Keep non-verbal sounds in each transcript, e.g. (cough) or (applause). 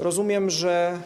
Rozumiem, że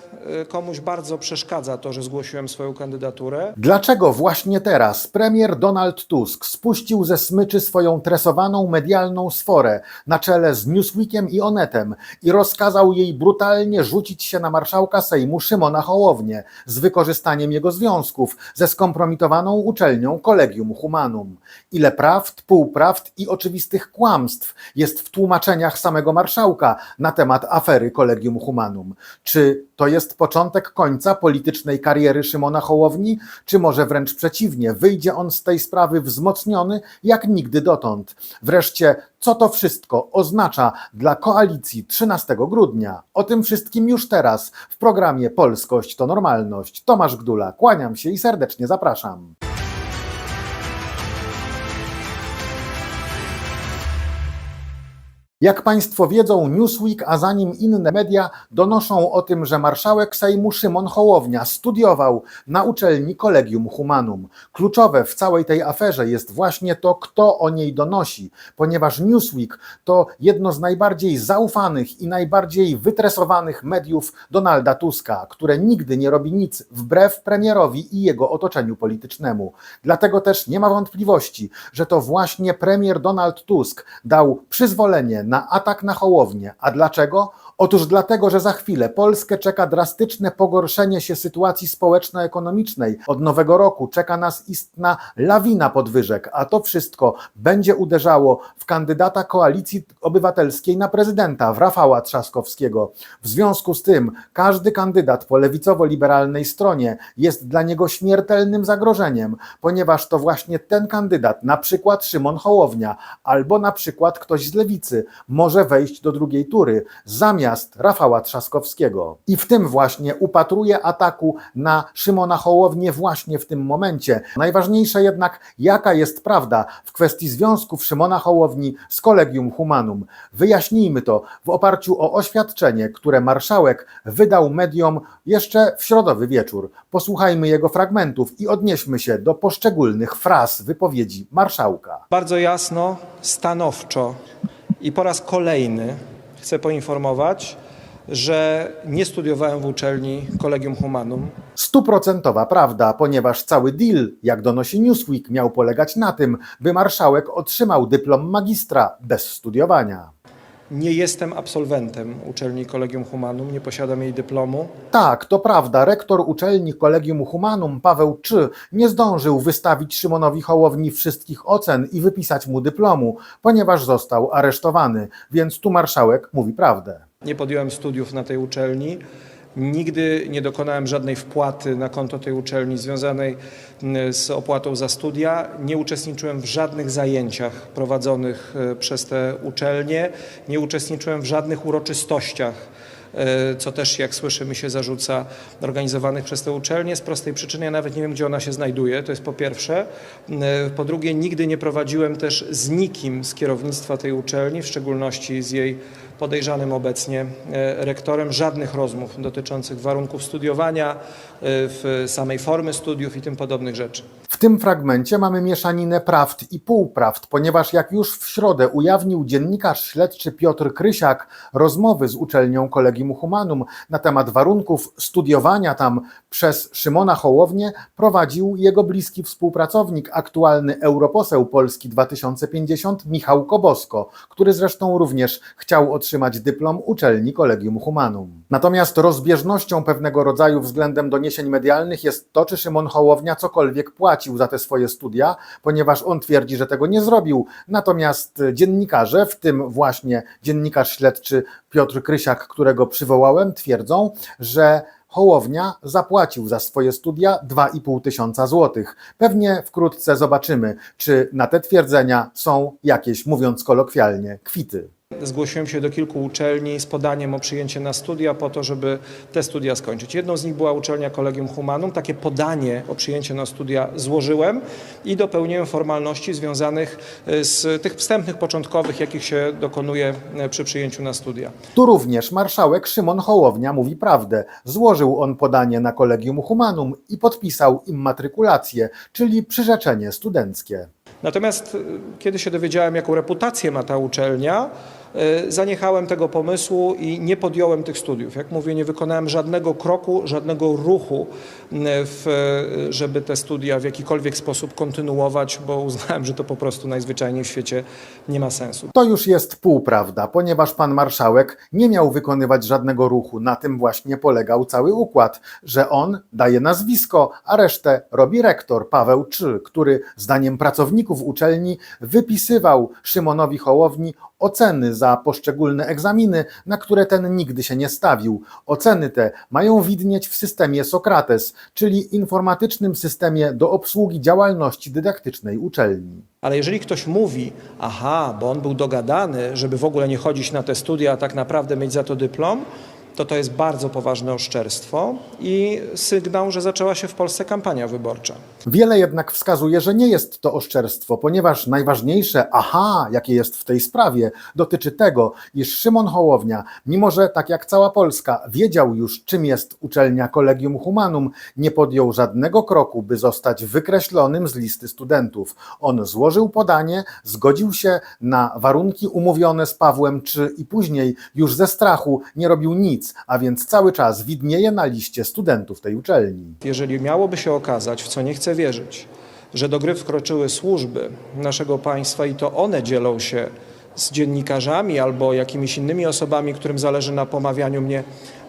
y, komuś bardzo przeszkadza to, że zgłosiłem swoją kandydaturę. Dlaczego właśnie teraz premier Donald Tusk spuścił ze smyczy swoją tresowaną medialną sforę na czele z Newsweekiem i Onetem i rozkazał jej brutalnie rzucić się na marszałka Sejmu Szymona Hołownię z wykorzystaniem jego związków ze skompromitowaną uczelnią Collegium Humanum? Ile prawd, półprawd i oczywistych kłamstw jest w tłumaczeniach samego marszałka na temat afery Collegium Humanum? Czy to jest początek końca politycznej kariery Szymona Hołowni, czy może wręcz przeciwnie, wyjdzie on z tej sprawy wzmocniony jak nigdy dotąd? Wreszcie, co to wszystko oznacza dla koalicji 13 grudnia? O tym wszystkim już teraz w programie Polskość to Normalność. Tomasz Gdula, kłaniam się i serdecznie zapraszam. Jak Państwo wiedzą, Newsweek, a za nim inne media donoszą o tym, że marszałek Sejmu Szymon Hołownia studiował na uczelni Collegium Humanum. Kluczowe w całej tej aferze jest właśnie to, kto o niej donosi, ponieważ Newsweek to jedno z najbardziej zaufanych i najbardziej wytresowanych mediów Donalda Tuska, które nigdy nie robi nic wbrew premierowi i jego otoczeniu politycznemu. Dlatego też nie ma wątpliwości, że to właśnie premier Donald Tusk dał przyzwolenie na atak na Hołownię. A dlaczego? Otóż dlatego, że za chwilę Polskę czeka drastyczne pogorszenie się sytuacji społeczno-ekonomicznej. Od nowego roku czeka nas istna lawina podwyżek, a to wszystko będzie uderzało w kandydata koalicji obywatelskiej na prezydenta, w Rafała Trzaskowskiego. W związku z tym każdy kandydat po lewicowo-liberalnej stronie jest dla niego śmiertelnym zagrożeniem, ponieważ to właśnie ten kandydat, na przykład Szymon Hołownia, albo na przykład ktoś z lewicy, może wejść do drugiej tury zamiast Rafała Trzaskowskiego. I w tym właśnie upatruje ataku na Szymona Hołownię właśnie w tym momencie. Najważniejsze jednak, jaka jest prawda w kwestii związków Szymona Hołowni z Collegium Humanum. Wyjaśnijmy to w oparciu o oświadczenie, które marszałek wydał mediom jeszcze w środowy wieczór. Posłuchajmy jego fragmentów i odnieśmy się do poszczególnych fraz wypowiedzi marszałka. Bardzo jasno, stanowczo i po raz kolejny chcę poinformować, że nie studiowałem w uczelni Collegium Humanum. Stuprocentowa prawda, ponieważ cały deal, jak donosi Newsweek, miał polegać na tym, by marszałek otrzymał dyplom magistra bez studiowania. Nie jestem absolwentem uczelni Collegium Humanum, nie posiadam jej dyplomu. Tak, to prawda, rektor uczelni Collegium Humanum Paweł Czy nie zdążył wystawić Szymonowi Hołowni wszystkich ocen i wypisać mu dyplomu, ponieważ został aresztowany, więc tu marszałek mówi prawdę. Nie podjąłem studiów na tej uczelni. Nigdy nie dokonałem żadnej wpłaty na konto tej uczelni związanej mm, z opłatą za studia. Nie uczestniczyłem w żadnych zajęciach prowadzonych e, przez te uczelnie. Nie uczestniczyłem w żadnych uroczystościach, e, co też, jak słyszę, mi się zarzuca, organizowanych przez te uczelnie. Z prostej przyczyny ja nawet nie wiem, gdzie ona się znajduje, to jest po pierwsze. E, Po drugie, nigdy nie prowadziłem też z nikim z kierownictwa tej uczelni, w szczególności z jej podejrzanym obecnie e, rektorem żadnych rozmów dotyczących warunków studiowania, e, samej formy studiów i tym podobnych rzeczy. Tym fragmencie mamy mieszaninę prawd i półprawd, ponieważ jak już w środę ujawnił dziennikarz śledczy Piotr Krysiak rozmowy z uczelnią Collegium Humanum na temat warunków studiowania tam przez Szymona Hołownię, prowadził jego bliski współpracownik, aktualny europoseł Polski 2050 Michał Kobosko, który zresztą również chciał otrzymać dyplom uczelni Collegium Humanum. Natomiast rozbieżnością pewnego rodzaju względem doniesień medialnych jest to, czy Szymon Hołownia cokolwiek płacił za te swoje studia, ponieważ on twierdzi, że tego nie zrobił. Natomiast dziennikarze, w tym właśnie dziennikarz śledczy Piotr Krysiak, którego przywołałem, twierdzą, że Hołownia zapłacił za swoje studia 2,5 tysiąca złotych. Pewnie wkrótce zobaczymy, czy na te twierdzenia są jakieś, mówiąc kolokwialnie, kwity. Zgłosiłem się do kilku uczelni z podaniem o przyjęcie na studia po to, żeby te studia skończyć. Jedną z nich była uczelnia Collegium Humanum. Takie podanie o przyjęcie na studia złożyłem i dopełniłem formalności związanych e, z tych wstępnych, początkowych, jakich się dokonuje e, przy przyjęciu na studia. Tu również marszałek Szymon Hołownia mówi prawdę. Złożył on podanie na Collegium Humanum i podpisał immatrykulację, czyli przyrzeczenie studenckie. Natomiast e, kiedy się dowiedziałem, jaką reputację ma ta uczelnia, zaniechałem tego pomysłu i nie podjąłem tych studiów. Jak mówię, nie wykonałem żadnego kroku, żadnego ruchu, w, e, żeby te studia w jakikolwiek sposób kontynuować, bo uznałem, że to po prostu najzwyczajniej w świecie nie ma sensu. To już jest półprawda, ponieważ pan marszałek nie miał wykonywać żadnego ruchu. Na tym właśnie polegał cały układ, że on daje nazwisko, a resztę robi rektor Paweł Czy, który zdaniem pracowników uczelni wypisywał Szymonowi Hołowni oceny za poszczególne egzaminy, na które ten nigdy się nie stawił. Oceny te mają widnieć w systemie Sokrates, czyli informatycznym systemie do obsługi działalności dydaktycznej uczelni. Ale jeżeli ktoś mówi, aha, bo on był dogadany, żeby w ogóle nie chodzić na te studia, a tak naprawdę mieć za to dyplom, to to jest bardzo poważne oszczerstwo i sygnał, że zaczęła się w Polsce kampania wyborcza. Wiele jednak wskazuje, że nie jest to oszczerstwo, ponieważ najważniejsze aha, jakie jest w tej sprawie, dotyczy tego, iż Szymon Hołownia, mimo że tak jak cała Polska wiedział już, czym jest uczelnia Collegium Humanum, nie podjął żadnego kroku, by zostać wykreślonym z listy studentów. On złożył podanie, zgodził się na warunki umówione z Pawłem czy i później już ze strachu nie robił nic, a więc cały czas widnieje na liście studentów tej uczelni. Jeżeli miałoby się okazać, w co nie chcę wierzyć, że do gry wkroczyły służby naszego państwa i to one dzielą się z dziennikarzami albo jakimiś innymi osobami, którym zależy na pomawianiu mnie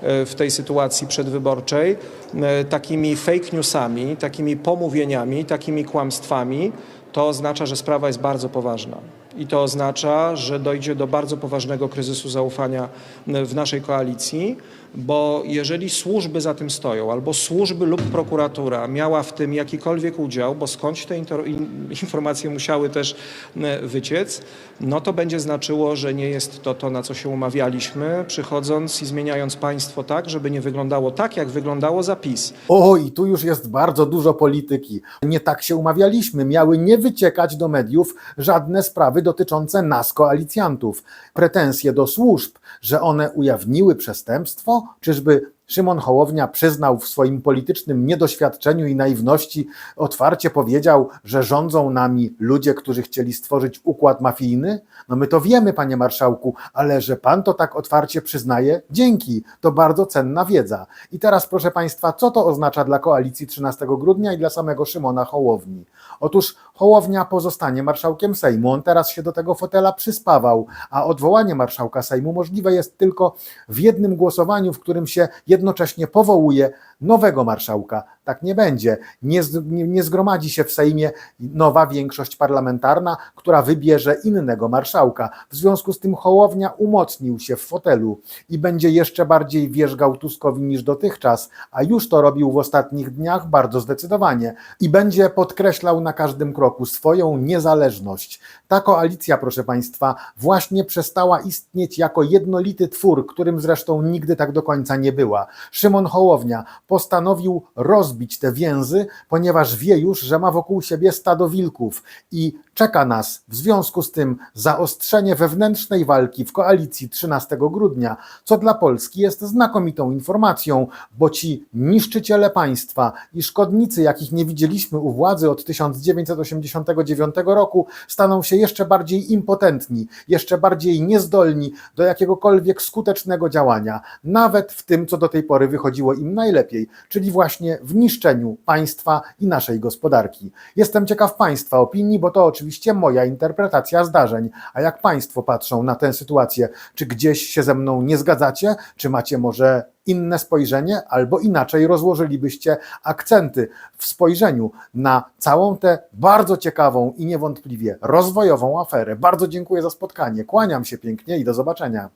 e, w tej sytuacji przedwyborczej, e, takimi fake newsami, takimi pomówieniami, takimi kłamstwami, to oznacza, że sprawa jest bardzo poważna. I to oznacza, że dojdzie do bardzo poważnego kryzysu zaufania w naszej koalicji, bo jeżeli służby za tym stoją, albo służby lub prokuratura miała w tym jakikolwiek udział, bo skądś te (laughs) informacje musiały też e, wyciec, no to będzie znaczyło, że nie jest to to, na co się umawialiśmy, przychodząc i zmieniając państwo tak, żeby nie wyglądało tak, jak wyglądało zapis. O, i tu już jest bardzo dużo polityki. Nie tak się umawialiśmy. Miały nie wyciekać do mediów żadne sprawy dotyczące nas, koalicjantów. Pretensje do służb, że one ujawniły przestępstwo? Czyżby Szymon Hołownia przyznał w swoim politycznym niedoświadczeniu i naiwności, otwarcie powiedział, że rządzą nami ludzie, którzy chcieli stworzyć układ mafijny? No my to wiemy, panie marszałku, ale że pan to tak otwarcie przyznaje, dzięki, to bardzo cenna wiedza. I teraz proszę państwa, co to oznacza dla koalicji 13 grudnia i dla samego Szymona Hołowni? Otóż Hołownia pozostanie marszałkiem Sejmu, on teraz się do tego fotela przyspawał, a odwołanie marszałka Sejmu możliwe jest tylko w jednym głosowaniu, w którym się jednocześnie powołuje nowego marszałka. Tak nie będzie. Nie, nie zgromadzi się w Sejmie nowa większość parlamentarna, która wybierze innego marszałka. W związku z tym Hołownia umocnił się w fotelu i będzie jeszcze bardziej wierzgał Tuskowi niż dotychczas, a już to robił w ostatnich dniach bardzo zdecydowanie i będzie podkreślał na każdym kroku swoją niezależność. Ta koalicja, proszę Państwa, właśnie przestała istnieć jako jednolity twór, którym zresztą nigdy tak do końca nie była. Szymon Hołownia postanowił rozbić te więzy, ponieważ wie już, że ma wokół siebie stado wilków i czeka nas w związku z tym zaostrzenie wewnętrznej walki w koalicji 13 grudnia, co dla Polski jest znakomitą informacją, bo ci niszczyciele państwa i szkodnicy, jakich nie widzieliśmy u władzy od 1989 roku, staną się jeszcze bardziej impotentni, jeszcze bardziej niezdolni do jakiegokolwiek skutecznego działania, nawet w tym, co do tej pory wychodziło im najlepiej, czyli właśnie w niszczeniu państwa i naszej gospodarki. Jestem ciekaw Państwa opinii, bo to oczywiście moja interpretacja zdarzeń. A jak Państwo patrzą na tę sytuację? Czy gdzieś się ze mną nie zgadzacie? Czy macie może inne spojrzenie, albo inaczej rozłożylibyście akcenty w spojrzeniu na całą tę bardzo ciekawą i niewątpliwie rozwojową aferę? Bardzo dziękuję za spotkanie. Kłaniam się pięknie i do zobaczenia.